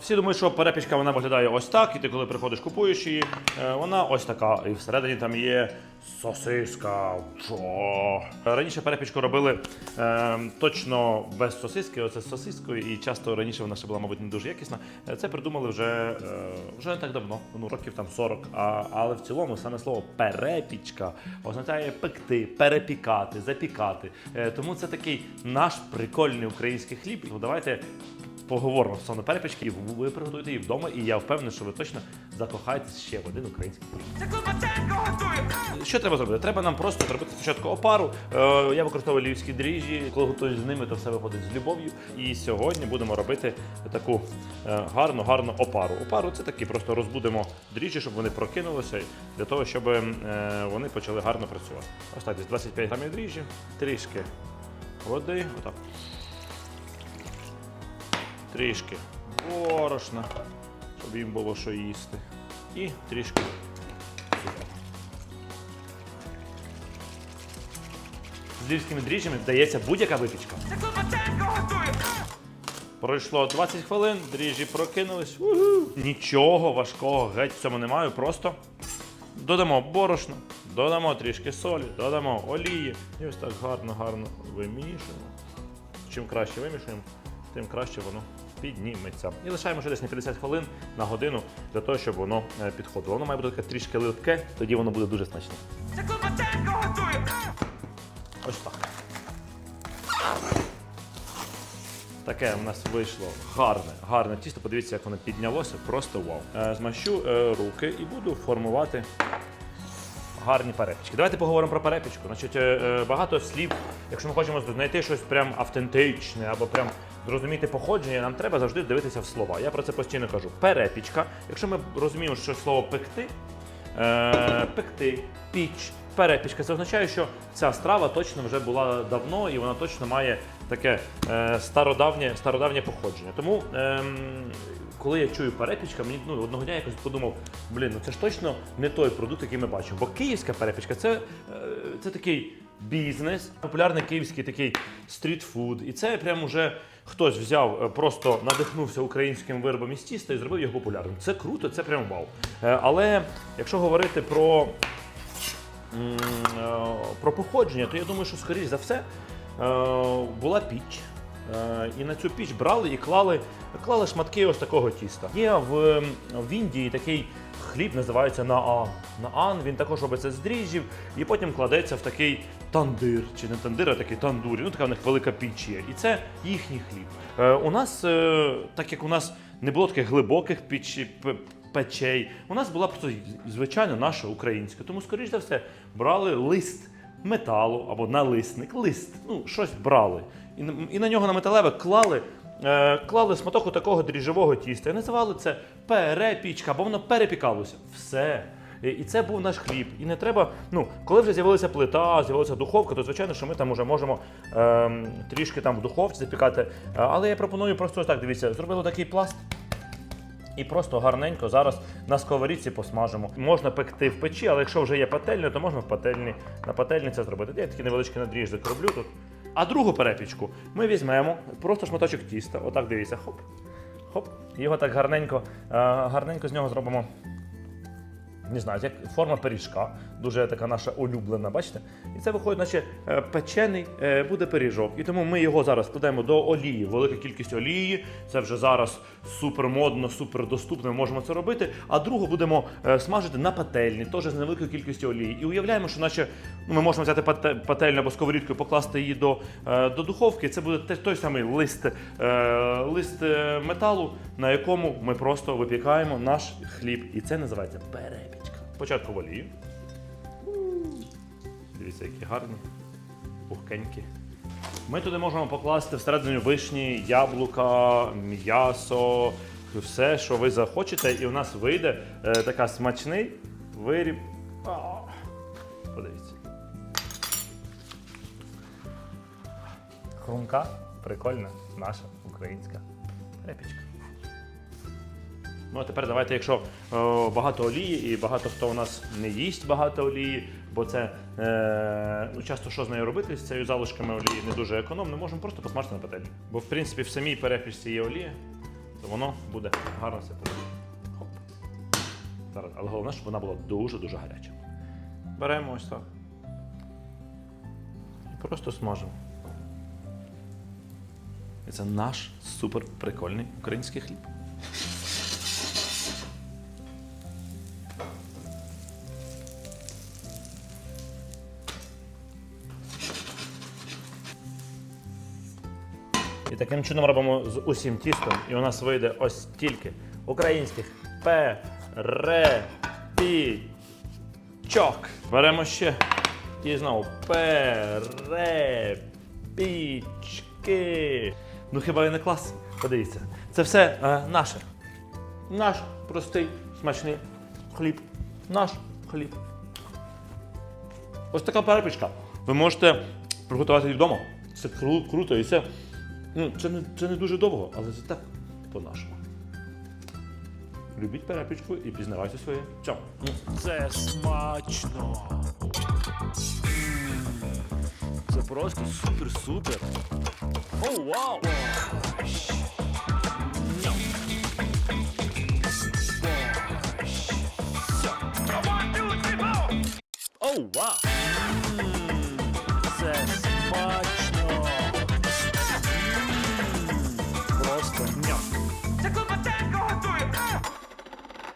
Всі думають, що перепічка вона виглядає ось так, і ти коли приходиш купуєш її, е, вона ось така. І всередині там є сосиска. Чо? Раніше перепічку робили е, точно без сосиски, оце з сосискою, і часто раніше вона ще була, мабуть, не дуже якісна. Е, Це придумали вже, е, вже не так давно, ну років там 40. А, але в цілому саме слово перепічка означає пекти, перепікати, запікати. Е, тому це такий наш прикольний український хліб. Ну давайте поговоримо стосовно перепічки, і ви приготуєте її вдома, і я впевнений, що ви точно закохаєтесь ще в один український. Це Клопотенко готує! Що треба зробити? Треба нам просто зробити спочатку опару. Е, я використовую львівські дріжджі. Коли готую з ними, то все виходить з любов'ю. І сьогодні будемо робити таку е, гарну, гарну опару. Опару це такі, просто розбудемо дріжджі, щоб вони прокинулися, для того, щоб е, вони почали гарно працювати. Ось так, десь 25 грамів дріжджі, трішки води, отак. Трішки борошна, щоб їм було що їсти. І трішки цукру. З львівськими дріжджами вдається будь-яка випічка. Пройшло 20 хвилин, дріжджі прокинулись. Уху. Нічого важкого геть в цьому немає. Просто додамо борошно, додамо трішки солі, додамо олії. І ось так гарно-гарно вимішуємо. Чим краще вимішуємо, тим краще воно підніметься. І лишаємо ще десь на 50 хвилин на годину для того, щоб воно е, підходило. Воно має бути таке трішки липке, тоді воно буде дуже смачне. Це Клопотенко готує! Ось так. Таке у нас вийшло гарне, гарне тісто. Подивіться, як воно піднялося, просто вау. Е, Змащу е, руки і буду формувати гарні перепічки. Давайте поговоримо про перепічку. Значить, багато слів, якщо ми хочемо знайти щось прям автентичне або прям зрозуміти походження, нам треба завжди дивитися в слова. Я про це постійно кажу. Перепічка. Якщо ми розуміємо, що слово пекти, е, пекти, піч, перепічка. Це означає, що ця страва точно вже була давно і вона точно має таке е, стародавнє, стародавнє походження. Тому, ем, коли я чую перепічка, мені ну, одного дня якось подумав, блін, ну це ж точно не той продукт, який ми бачимо. Бо київська перепічка це, е, це такий бізнес, популярний київський такий стрітфуд. І це прям уже хтось взяв, е, просто надихнувся українським виробом із тіста і зробив його популярним. Це круто, це прям вау. Е, Але якщо говорити про про походження, то я думаю, що скоріш за все була піч. Е, І на цю піч брали і клали, клали шматки ось такого тіста. Є в, в Індії такий хліб, називається наан. Наан він також робиться з дріжджів і потім кладеться в такий тандир, чи не тандир, а такий тандурі. Ну така в них велика піч є. І це їхній хліб. Е, У нас, е, так як у нас не було таких глибоких пічі, п- печей, у нас була просто звичайно наша українська. Тому, скоріш за все, брали лист металу або налисник, лист, ну щось брали. І, і на нього на металеве клали. Е, клали сматоху такого дріжджового тіста і називали це перепічка, бо воно перепікалося. Все. І- це був наш хліб. І не треба. Ну, коли вже з'явилася плита, з'явилася духовка, то звичайно, що ми там вже можемо ем, трішки там в духовці запікати. Е, Але я пропоную просто так, дивіться, зробили такий пласт. І просто гарненько зараз на сковорідці посмажимо. Можна пекти в печі, але якщо вже є пательня, то можна в пательні, на пательні це зробити. Я такі невеличкі надріжки роблю тут. А другу перепічку ми візьмемо просто шматочок тіста. Отак дивіться, хоп. Хоп. Його так гарненько, е, гарненько з нього зробимо. Не знаю, як форма пиріжка, дуже така наша улюблена, бачите? І це виходить, наче е, печений е, буде пиріжок. І тому ми його зараз кладемо до олії. Велика кількість олії. Це вже зараз супер модно, супер доступно. Ми можемо це робити. А другу будемо е, смажити на пательні, теж з невеликою кількістю олії. І уявляємо, що наче ну, ми можемо взяти пате- пательню або сковорідку і покласти її до, до духовки. Це буде той самий лист, лист металу, на якому ми просто випікаємо наш хліб. І це називається перепічка. Спочатку в олію. Дивіться, які гарні, пухкенькі. Ми туди можемо покласти всередину вишні, яблука, м'ясо, все, що ви захочете, і у нас вийде е, така смачний виріб. А, Подивіться. Хрумка, прикольна, наша українська перепічка. Ну а тепер давайте, якщо е, багато олії, і багато хто у нас не їсть багато олії, бо це е, ну, часто що з нею робити з цією залишками олії не дуже економно, можемо просто посмажити на пательні. Бо в принципі в самій перепічці є олія. то воно буде гарно все. Хоп. Зараз, але головне, щоб вона була дуже-дуже гаряча. Беремо ось так. І просто смажемо. І це наш супер прикольний український хліб. І таким чином робимо з усім тістом, і у нас вийде ось стільки українських перепічок. Беремо ще і знову перепічки. Ну хіба і не клас? Подивіться. Це все е, наше. Наш простий, смачний хліб. Наш хліб. Ось така перепічка. Ви можете приготувати вдома. Це кру- круто і це, Ну, Це не це не дуже довго, але це так по-нашому. Любіть перепічку і пізнавайте своє. Чао! Ну, це смачно. Це просто супер-супер. О, вау! Оу, вау! Це смачно.